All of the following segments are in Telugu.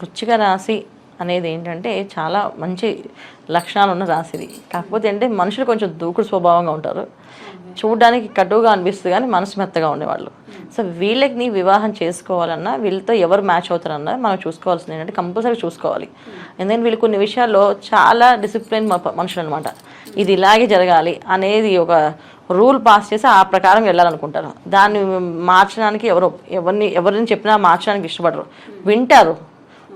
వృచ్చిక రాశి అనేది ఏంటంటే చాలా మంచి లక్షణాలు ఉన్న రాశి ఇది కాకపోతే అంటే మనుషులు కొంచెం దూకుడు స్వభావంగా ఉంటారు. చూడడానికి కటువుగా అనిపిస్తుంది కానీ మనసు మెత్తగా ఉండేవాళ్ళు. సో వీళ్ళకి వివాహం చేసుకోవాలన్నా వీళ్ళతో ఎవరు మ్యాచ్ అవుతారన్నా మనం చూసుకోవాల్సింది ఏంటంటే కంపల్సరీ చూసుకోవాలి. ఎందుకంటే వీళ్ళు కొన్ని విషయాల్లో చాలా డిసిప్లిన్ మనుషులు అనమాట ఇది ఇలాగే జరగాలి అనేది ఒక రూల్ పాస్ చేసి ఆ ప్రకారం వెళ్ళాలనుకుంటారు. దాన్ని మార్చడానికి ఎవరు ఎవరిని ఎవరిని చెప్పినా మార్చడానికి ఇష్టపడరు. వింటారు.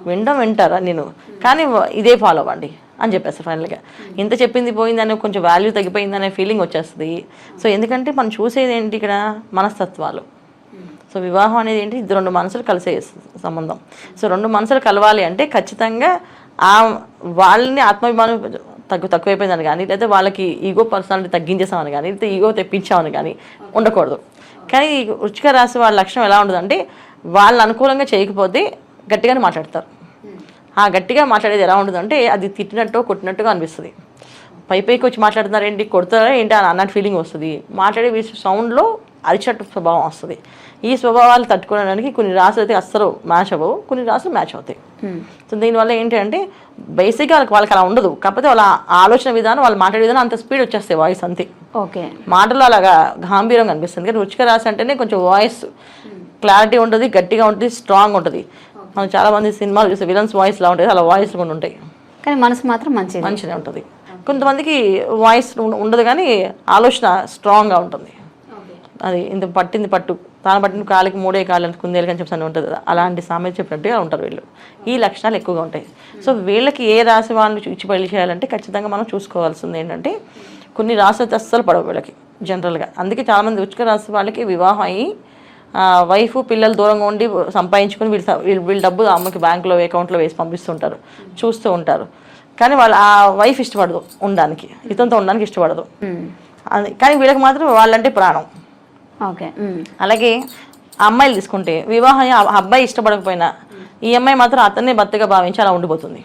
వినడం వింటారా నేను? కానీ ఇదే ఫాలో అవ్వండి అని చెప్పేసి ఫైనల్గా ఇంత చెప్పింది పోయిందని కొంచెం వాల్యూ తగ్గిపోయిందనే ఫీలింగ్ వచ్చేస్తుంది. సో ఎందుకంటే మనం చూసేది ఏంటి ఇక్కడ? మనస్తత్వాలు. సో వివాహం అనేది ఏంటి? ఇది రెండు మనసులు కలిసే సంబంధం. సో రెండు మనసులు కలవాలి అంటే ఖచ్చితంగా ఆ వాళ్ళని ఆత్మాభిమానం తగ్గు తక్కువైపోయిందని కానీ లేదా వాళ్ళకి ఈగో పర్సనాలిటీ తగ్గించేసామని కానీ లేదా ఈగో తెప్పించామని కానీ ఉండకూడదు. కానీ ఈ రుచిక రాసి వాళ్ళ లక్షణం ఎలా ఉంటుందంటే వాళ్ళు అనుకూలంగా చేయకపోతే గట్టిగానే మాట్లాడతారు. ఆ గట్టిగా మాట్లాడేది ఎలా ఉంటుందంటే అది తిట్టినట్టు కొట్టినట్టుగా అనిపిస్తుంది. పై పైకి వచ్చి మాట్లాడుతున్నారు ఏంటి కొడతారా ఏంటి అని అన్నట్టు ఫీలింగ్ వస్తుంది. మాట్లాడే సౌండ్లో అరిచట్టు స్వభావం వస్తుంది. ఈ స్వభావాలు తట్టుకోవడానికి కొన్ని రాసులు అయితే అస్సలు మ్యాచ్ అవ్వవు కొన్ని రాసులు మ్యాచ్ అవుతాయి. సో దీనివల్ల ఏంటి అంటే బేసిక్గా వాళ్ళకి వాళ్ళకి అలా ఉండదు. కాకపోతే వాళ్ళ ఆలోచన విధానం వాళ్ళు మాట్లాడే విధానం అంత స్పీడ్ వచ్చేస్తాయి వాయిస్ అంతే. ఓకే. మాటలు అలాగా గాంభీరంగా అనిపిస్తుంది. కానీ రుచిక రాసి అంటేనే కొంచెం వాయిస్ క్లారిటీ ఉంటుంది గట్టిగా ఉంటుంది స్ట్రాంగ్ ఉంటుంది. మనం చాలా మంది సినిమాలు చూస్తే విలన్స్ వాయిస్ లా ఉంటుంది అలా వాయిస్ కూడా ఉంటాయి. కానీ మనసు మాత్రం మంచిది. మంచిగా ఉంటుంది. కొంతమందికి వాయిస్ ఉండదు కానీ ఆలోచన స్ట్రాంగ్గా ఉంటుంది. అది ఇంత పట్టింది పట్టు తాను పట్టిన కాలికి మూడే కాళ్ళు అని కుందేలు అని చెప్పి ఉంటుంది కదా అలాంటి సామెత చెప్పినట్టుగా ఉంటారు వీళ్ళు. ఈ లక్షణాలు ఎక్కువగా ఉంటాయి. సో వీళ్ళకి ఏ రాశి వాళ్ళని ఇచ్చి పెళ్ళి చేయాలంటే ఖచ్చితంగా మనం చూసుకోవాల్సింది ఏంటంటే కొన్ని అయితే అస్సలు పడవు వీళ్ళకి జనరల్గా అందుకే చాలామంది ఉచిక రాశి వాళ్ళకి వివాహం అయ్యి వైఫ్ పిల్లలు దూరంగా ఉండి సంపాదించుకొని వీళ్ళు వీళ్ళు డబ్బు అమ్మకి బ్యాంకులో అకౌంట్లో వేసి పంపిస్తుంటారు. చూస్తూ ఉంటారు. కానీ వాళ్ళు ఆ వైఫ్ ఇష్టపడదు ఉండడానికి. ఇతనితో ఉండడానికి ఇష్టపడదు. కానీ వీళ్ళకి మాత్రం వాళ్ళంటే ప్రాణం. ఓకే. అలాగే అమ్మాయిలు తీసుకుంటే వివాహం అబ్బాయి ఇష్టపడకపోయినా ఈ అమ్మాయి మాత్రం అతన్నే భర్తగా భావించి అలా ఉండిపోతుంది.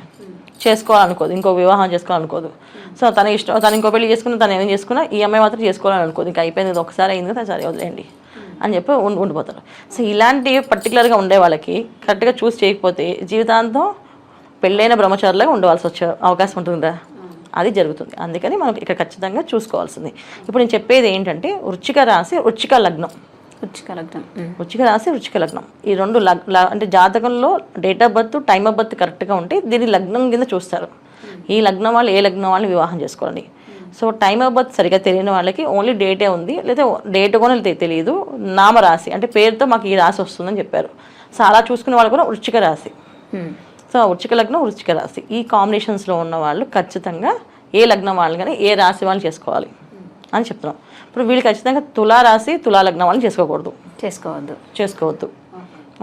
చేసుకోవాలనుకోదు. ఇంకో వివాహం చేసుకోవాలనుకోదు. సో తన ఇష్టం తను ఇంకో పెళ్ళి చేసుకున్నా తను ఏం చేసుకున్నా ఈ అమ్మాయి మాత్రం చేసుకోవాలని అనుకోదు ఇంకా అయిపోయింది ఒకసారి అయింది కదా సరే వదిలేయండి. అని చెప్పి ఉండి ఉండిపోతారు. సో ఇలాంటి పర్టికులర్గా ఉండే వాళ్ళకి కరెక్ట్గా చూస్ చేయకపోతే జీవితాంతం పెళ్ళైన బ్రహ్మచారులుగా ఉండవలసి వచ్చే అవకాశం ఉంటుందా అది జరుగుతుంది. అందుకని మనం ఇక్కడ ఖచ్చితంగా చూసుకోవాల్సింది. ఇప్పుడు నేను చెప్పేది ఏంటంటే వృచ్చిక రాశి వృచ్చిక లగ్నం. రుచిక లగ్నం. వృచ్చిక రాశి వృచ్చిక లగ్నం. ఈ రెండు లగ్ అంటే జాతకంలో date of birth time of birth కరెక్ట్గా ఉంటే దీన్ని లగ్నం కింద చూస్తారు. ఈ లగ్నం వాళ్ళు ఏ లగ్నం వాళ్ళని వివాహం చేసుకోవాలి సో టైమ్ ఆఫ్ బర్త్ సరిగా తెలియని వాళ్ళకి ఓన్లీ డేటే ఉంది. లేదా డేట్ కూడా తెలియదు నామరాశి. అంటే పేరుతో మాకు ఈ రాశి వస్తుందని చెప్పారు. సో అలా చూసుకునే వాళ్ళు కూడా వృచ్చిక రాశి. సో వృచ్చిక లగ్నం వృచ్చిక రాశి. ఈ కాంబినేషన్స్లో ఉన్న వాళ్ళు ఖచ్చితంగా ఏ లగ్నం వాళ్ళు కానీ ఏ రాశి వాళ్ళు చేసుకోవాలి అని చెప్తున్నాం. ఇప్పుడు వీళ్ళు ఖచ్చితంగా తులా రాశి తులా లగ్నం వాళ్ళని చేసుకోకూడదు. చేసుకోవద్దు. చేసుకోవద్దు.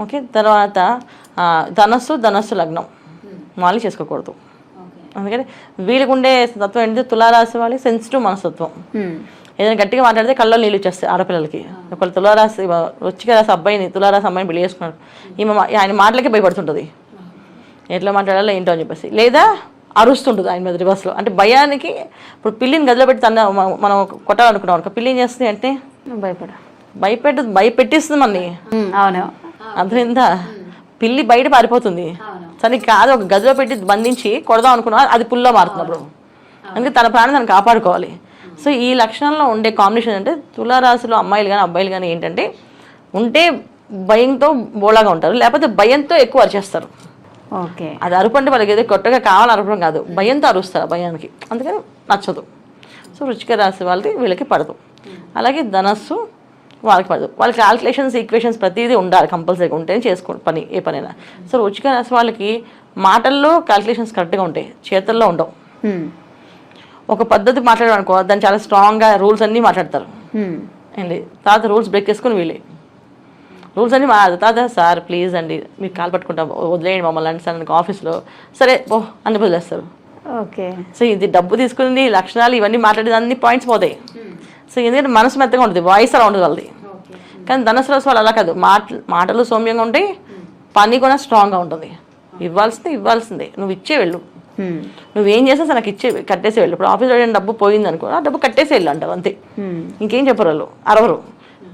ఓకే? తర్వాత ధనస్సు ధనస్సు లగ్నం వాళ్ళు చేసుకోకూడదు. అందుకని వీళ్ళకు ఉండే తత్వం ఏంటంటే తులారాశి వాళ్ళకి సెన్సిటివ్ మనస్తత్వం. ఏదైనా గట్టిగా మాట్లాడితే కళ్ళలో నీళ్ళు వచ్చేస్తాయి ఆడపిల్లలకి. ఒకళ్ళు తులారాశి వచ్చిక రాసి అబ్బాయిని తులారాశి అమ్మాయిని పెళ్ళి చేసుకున్నాడు ఈమె ఆయన మాటలకే భయపడుతుంటుంది. ఎట్లా మాట్లాడాలో ఏంటో అని చెప్పేసి. లేదా అరుస్తుంటుంది ఆయన మీద రివర్స్లో అంటే భయానికి ఇప్పుడు పిల్లిని గదిలో పెట్టి తన మనం కొట్టాలనుకున్నాం అనుకో పిల్లి ఏం చేస్తుంది అంటే? భయపడ. భయపెట్టు భయపెట్టిస్తుంది మనని. అవును. అర్థమైందా? పిల్లి బయట పారిపోతుంది. సరే కాదు ఒక గదిలో పెట్టి బంధించి కొడదాం అనుకున్నా అది పుల్లో మారుతున్నప్పుడు. అందుకే తన ప్రాణం తను కాపాడుకోవాలి. సో ఈ లక్షణంలో ఉండే కాంబినేషన్ అంటే తులారాశిలో అమ్మాయిలు కానీ అబ్బాయిలు కానీ ఏంటంటే ఉంటే భయంతో బోలాగా ఉంటారు. లేకపోతే భయంతో ఎక్కువ అరిచేస్తారు. ఓకే. అది అరుపు అంటే వాళ్ళకి ఏదో కొత్తగా కావాలని అరపడం కాదు. భయంతో అరుస్తారు భయానికి. అందుకని నచ్చదు. సో రుచిక రాశి వాళ్ళకి వీళ్ళకి పడదు. అలాగే ధనస్సు వాళ్ళకి పడదు. వాళ్ళ క్యాల్కులేషన్స్ ఈక్వేషన్స్ ప్రతిదీ ఉండాలి కంపల్సరీగా ఉంటేనే చేసుకో పని ఏ పనైనా. సో రాశి వాళ్ళకి మాటల్లో క్యాల్కులేషన్స్ కరెక్ట్గా ఉంటాయి. చేతల్లో ఉండవు. ఒక పద్ధతి మాట్లాడడం అనుకో దాన్ని చాలా స్ట్రాంగ్గా రూల్స్ అన్నీ మాట్లాడతారు. ఏంటి తాత రూల్స్ బ్రేక్ చేసుకుని వీళ్ళే. రూల్స్ అన్ని మా తాత సార్ ప్లీజ్ అండి మీకు కాల్ పట్టుకుంటాం వదిలేయండి మమ్మల్ని అంటే సార్ ఆఫీస్లో సరే ఓ అన్ని వదిలేస్తారు. ఓకే. సో ఇది డబ్బు తీసుకుంది లక్షణాలు ఇవన్నీ మాట్లాడేది అన్ని పాయింట్స్ పోతాయి సో ఎందుకంటే మనసు మెత్తగా ఉంటుంది వాయిస్ అలా ఉండదు వాళ్ళది. కానీ ధనుసు రాశి వాళ్ళు అలా కాదు. మాట మాటలు సౌమ్యంగా ఉంటాయి పని కూడా స్ట్రాంగ్గా ఉంటుంది. ఇవ్వాల్సిందే ఇవ్వాల్సిందే. నువ్వు ఇచ్చే వెళ్ళు. నువ్వేం చేసినా సరే నాకు ఇచ్చే కట్టేసి వెళ్ళు. ఇప్పుడు ఆఫీస్లో ఏదైనా డబ్బు పోయింది అనుకో ఆ డబ్బు కట్టేసి వెళ్ళు అంటారు అంతే. ఇంకేం చెప్పరు వాళ్ళు? అరవరు.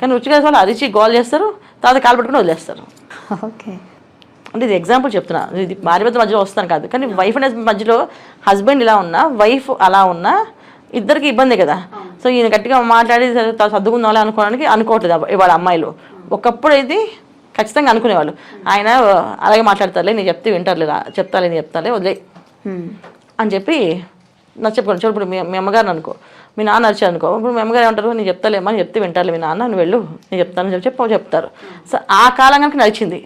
కానీ రుచిగా వాళ్ళు అరిచి గోల్ చేస్తారు తర్వాత కాలు పట్టుకుని వదిలేస్తారు. ఓకే. అంటే ఇది ఎగ్జాంపుల్ చెప్తున్నా. ఇది భార్య భర్త మధ్యలో వస్తాను కాదు. కానీ వైఫ్ అండ్ మధ్యలో హస్బెండ్ ఇలా ఉన్నా వైఫ్ అలా ఉన్నా ఇద్దరికి ఇబ్బంది కదా. సో ఈయన గట్టిగా మాట్లాడి సర్దుకుందాం అనుకోవడానికి అనుకోవట్లేదు అబ్బ- ఇవాళ అమ్మాయిలు. ఒకప్పుడు ఇది ఖచ్చితంగా అనుకునేవాళ్ళు. ఆయన అలాగే మాట్లాడతారులే నేను చెప్తే వింటారులే చెప్తాలే నేను చెప్తాలే వదిలే. అని చెప్పి నాకు చెప్పుకోండి చూడు ఇప్పుడు మీ మీ అమ్మగారిని అనుకో మీ నాన్న వచ్చారు అనుకో ఇప్పుడు మీ అమ్మగారు ఏమంటారు నేను చెప్తాలేమా అని చెప్తే వింటారులే మీ నాన్న నువ్వు వెళ్ళు నేను చెప్తాను చెప్పి చెప్పి చెప్తారు. సో ఆ కాలం కనుక నడిచింది.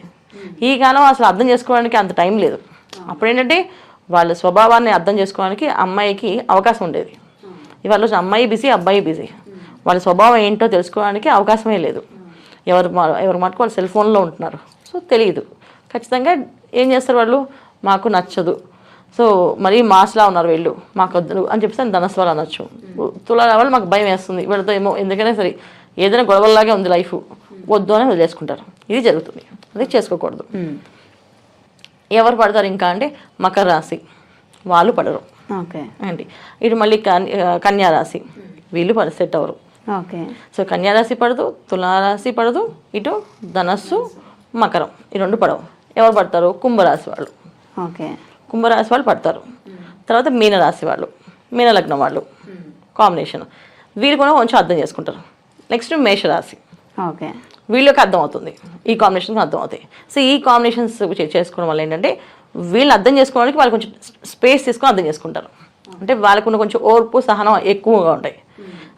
ఈ కాలం అసలు అర్థం చేసుకోవడానికి అంత టైం లేదు. అప్పుడు ఏంటంటే వాళ్ళ స్వభావాన్ని అర్థం చేసుకోవడానికి అమ్మాయికి అవకాశం ఉండేది. ఇవాళ రోజు అమ్మాయి బిజీ అబ్బాయి బిజీ. వాళ్ళ స్వభావం ఏంటో తెలుసుకోవడానికి అవకాశమే లేదు. ఎవరు ఎవరు మటుకు వాళ్ళు సెల్ ఫోన్లో ఉంటున్నారు. సో తెలియదు ఖచ్చితంగా ఏం చేస్తారు వాళ్ళు? మాకు నచ్చదు. సో మరీ మాస్లా ఉన్నారు వీళ్ళు. మాకు వద్దు అని చెప్పేసి ధనస్సు వాళ్ళు అనొచ్చు. తులా వాళ్ళు మాకు భయం వేస్తుంది. వీళ్ళతో ఏమో ఎందుకనే సరే ఏదైనా గొడవల్లాగే ఉంది లైఫ్. వద్దు అని వదిలేసుకుంటారు ఇది జరుగుతుంది. అది చేసుకోకూడదు. ఎవరు పడతారు ఇంకా అంటే మకర రాశి? వాళ్ళు పడరు. ఓకే. ఏంటి ఇటు మళ్ళీ కన్- కన్యా రాశి వీళ్ళు పడ సెట్ అవ్వరు. ఓకే. సో కన్యారాశి పడదు తులారాశి పడదు ఇటు ధనస్సు మకరం. ఈ రెండు పడవు. ఎవరు పడతారు? కుంభరాశి వాళ్ళు. ఓకే. కుంభరాశి వాళ్ళు పడతారు. తర్వాత మీనరాశి వాళ్ళు. మీనలగ్నం వాళ్ళు. కాంబినేషన్. వీళ్ళు కూడా కొంచెం అర్థం చేసుకుంటారు. నెక్స్ట్ మేషరాశి. ఓకే. వీళ్ళకి అర్థం అవుతుంది. ఈ కాంబినేషన్స్ అర్థం అవుతాయి. సో ఈ కాంబినేషన్స్ చేసుకోవడం వల్ల ఏంటంటే వీళ్ళు అర్థం చేసుకోవడానికి వాళ్ళు కొంచెం స్పేస్ తీసుకొని అర్థం చేసుకుంటారు. అంటే వాళ్ళకున్న కొంచెం ఓర్పు సహనం ఎక్కువగా ఉంటాయి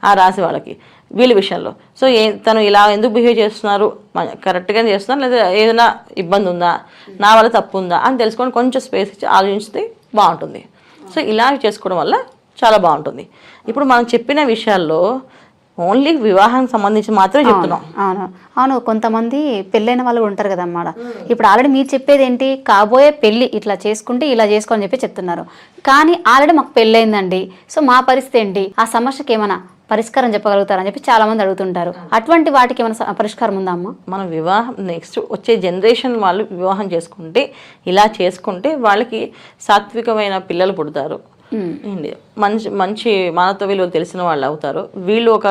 ఆ రాశి వాళ్ళకి వీళ్ళ విషయంలో సో ఏ తను ఇలా ఎందుకు బిహేవ్ చేస్తున్నారు? కరెక్ట్గా చేస్తున్నారు? లేదా ఏదైనా ఇబ్బంది ఉందా? నా వల్ల తప్పు ఉందా? అని తెలుసుకొని కొంచెం స్పేస్ ఇచ్చి ఆలోచిస్తే బాగుంటుంది. సో ఇలా చేసుకోవడం వల్ల చాలా బాగుంటుంది. ఇప్పుడు మనం చెప్పిన విషయాల్లో ఓన్లీ వివాహానికి సంబంధించి మాత్రమే చెప్తున్నాం. అవును. అవును కొంతమంది పెళ్ళైన వాళ్ళు కూడా ఉంటారు కదా అన్నమాట ఇప్పుడు ఆల్రెడీ మీరు చెప్పేది ఏంటి కాబోయే పెళ్ళి ఇట్లా చేసుకుంటే ఇలా చేసుకోని చెప్పి చెప్తున్నారు. కానీ ఆల్రెడీ మాకు పెళ్ళైందండి. సో మా పరిస్థితి ఏంటి? ఆ సమస్యకి ఏమైనా పరిష్కారం చెప్పగలుగుతారని చెప్పి చాలా మంది అడుగుతుంటారు. అటువంటి వాటికి ఏమైనా పరిష్కారం ఉందా అమ్మా? మన వివాహం నెక్స్ట్ వచ్చే జనరేషన్ వాళ్ళు వివాహం చేసుకుంటే ఇలా చేసుకుంటే వాళ్ళకి సాత్వికమైన పిల్లలు పుడతారు. ఏంటి మంచి మంచి మానవ విలువలు తెలిసిన వాళ్ళు అవుతారు. వీళ్ళు ఒక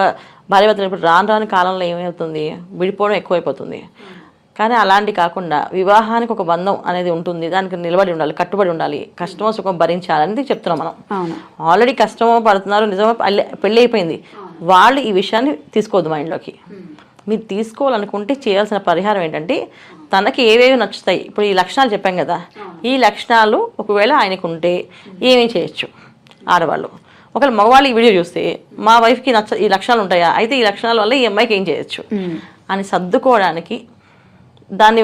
భార్యభర్తలు ఇప్పుడు రాను రాని కాలంలో ఏమవుతుంది? విడిపోవడం ఎక్కువైపోతుంది. కానీ అలాంటి కాకుండా వివాహానికి ఒక బంధం అనేది ఉంటుంది. దానికి నిలబడి ఉండాలి కట్టుబడి ఉండాలి కష్టమో సుఖం భరించాలి అనేది చెప్తున్నాం మనం. ఆల్రెడీ కష్టమో పడుతున్నారు నిజమో పెళ్ళి అయిపోయింది. వాళ్ళు ఈ విషయాన్ని తీసుకోవద్దు మైండ్లోకి మీరు తీసుకోవాలనుకుంటే చేయాల్సిన పరిహారం ఏంటంటే తనకి ఏవేవి నచ్చుతాయి. ఇప్పుడు ఈ లక్షణాలు చెప్పాం కదా. ఈ లక్షణాలు ఒకవేళ ఆయనకు ఉంటే ఏమేమి చేయొచ్చు? ఆడవాళ్ళు. ఒకవేళ మగవాళ్ళు ఈ వీడియో చూస్తే మా వైఫ్కి నచ్చ ఈ లక్షణాలు ఉంటాయా? అయితే ఈ లక్షణాల వల్ల ఈ అమ్మాయికి ఏం చేయొచ్చు? అని సర్దుకోవడానికి దాన్ని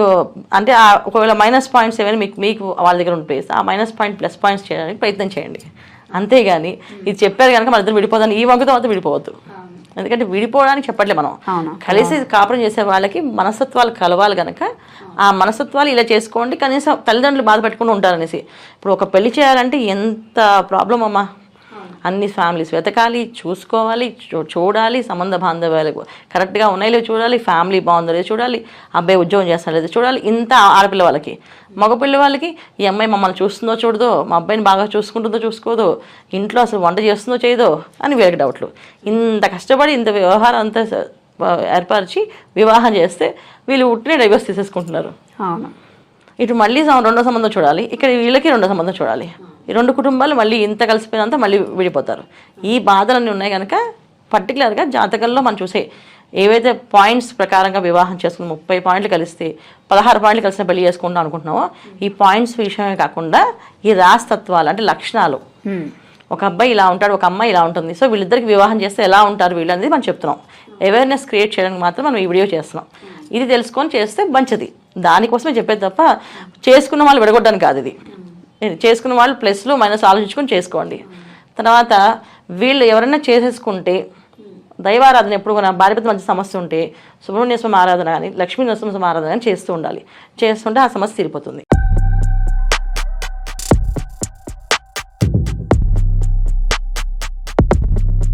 అంటే ఆ ఒకవేళ మైనస్ పాయింట్స్ ఏమైనా మీకు మీకు వాళ్ళ దగ్గర ఉంటే ఆ మైనస్ పాయింట్ ప్లస్ పాయింట్స్ చేయడానికి ప్రయత్నం చేయండి. అంతేగాని ఇది చెప్పారు కనుక మన ఇద్దరు విడిపోదని ఈ వంకతో మాత్రం విడిపోవద్దు. ఎందుకంటే విడిపోవడానికి చెప్పట్లే మనం. కలిసి కాపురం చేసే వాళ్ళకి మనస్తత్వాలు కలవాలి కనుక ఆ మనస్తత్వాలు ఇలా చేసుకోండి కనీసం తల్లిదండ్రులు బాధ పెట్టుకుంటూ ఉంటారనేసి. ఇప్పుడు ఒక పెళ్ళి చేయాలంటే ఎంత ప్రాబ్లం అమ్మా. అన్ని ఫ్యామిలీస్ వెతకాలి చూసుకోవాలి చూడాలి సంబంధ బాంధవ్యాలు కరెక్ట్గా ఉన్నాయో చూడాలి ఫ్యామిలీ బాగుందో లేదో చూడాలి అబ్బాయి ఉద్యోగం చేస్తాడో లేదో చూడాలి ఇంత ఆడపిల్ల వాళ్ళకి. మగపిల్ల వాళ్ళకి ఈ అమ్మాయి మమ్మల్ని చూస్తుందో చూడదో మా అబ్బాయిని బాగా చూసుకుంటుందో చూసుకోదో ఇంట్లో అసలు వంట చేస్తుందో చేయదో అని వీళ్ళకి డౌట్లు. ఇంత కష్టపడి ఇంత వ్యవహారం అంతా ఏర్పరిచి వివాహం చేస్తే వీళ్ళు ఉట్టినే డైవర్స్ తీసేసుకుంటున్నారు. అవును. ఇటు మళ్ళీ రెండో సంబంధం చూడాలి ఇక్కడ వీళ్ళకి రెండో సంబంధం చూడాలి. ఈ రెండు కుటుంబాలు మళ్ళీ ఇంత కలిసిపోయినంత మళ్ళీ విడిపోతారు. ఈ బాధలన్నీ ఉన్నాయి కనుక పర్టికులర్గా జాతకంలో మనం చూసే ఏవైతే పాయింట్స్ ప్రకారంగా వివాహం చేసుకుని ముప్పై పాయింట్లు కలిస్తే పదహారు పాయింట్లు కలిసిన పెళ్ళి చేసుకుంటాం అనుకుంటున్నామో ఈ పాయింట్స్ విషయమే కాకుండా ఈ రాస్తత్వాలు అంటే లక్షణాలు. ఒక అబ్బాయి ఇలా ఉంటాడు ఒక అమ్మాయి ఇలా ఉంటుంది. సో వీళ్ళిద్దరికి వివాహం చేస్తే ఎలా ఉంటారు వీళ్ళు అనేది మనం చెప్తున్నాం. అవేర్నెస్ క్రియేట్ చేయడానికి మాత్రం మనం ఈ వీడియో చేస్తున్నాం. ఇది తెలుసుకొని చేస్తే మంచిది. దానికోసమే చెప్పేది తప్ప చేసుకున్న వాళ్ళు విడగొట్టడానికి కాదు ఇది. చేసుకున్న వాళ్ళు ప్లస్లు మైనస్ ఆలోచించుకొని చేసుకోండి. తర్వాత వీళ్ళు ఎవరైనా చేసేసుకుంటే దైవారాధన ఎప్పుడు కూడా భార్యపతి మధ్య సమస్య ఉంటే సుబ్రహ్మణ్య స్వామి ఆరాధన కానీ లక్ష్మీ నరసింహ ఆరాధన కానీ చేస్తూ ఉండాలి. చేస్తుంటే ఆ సమస్య తీరిపోతుంది.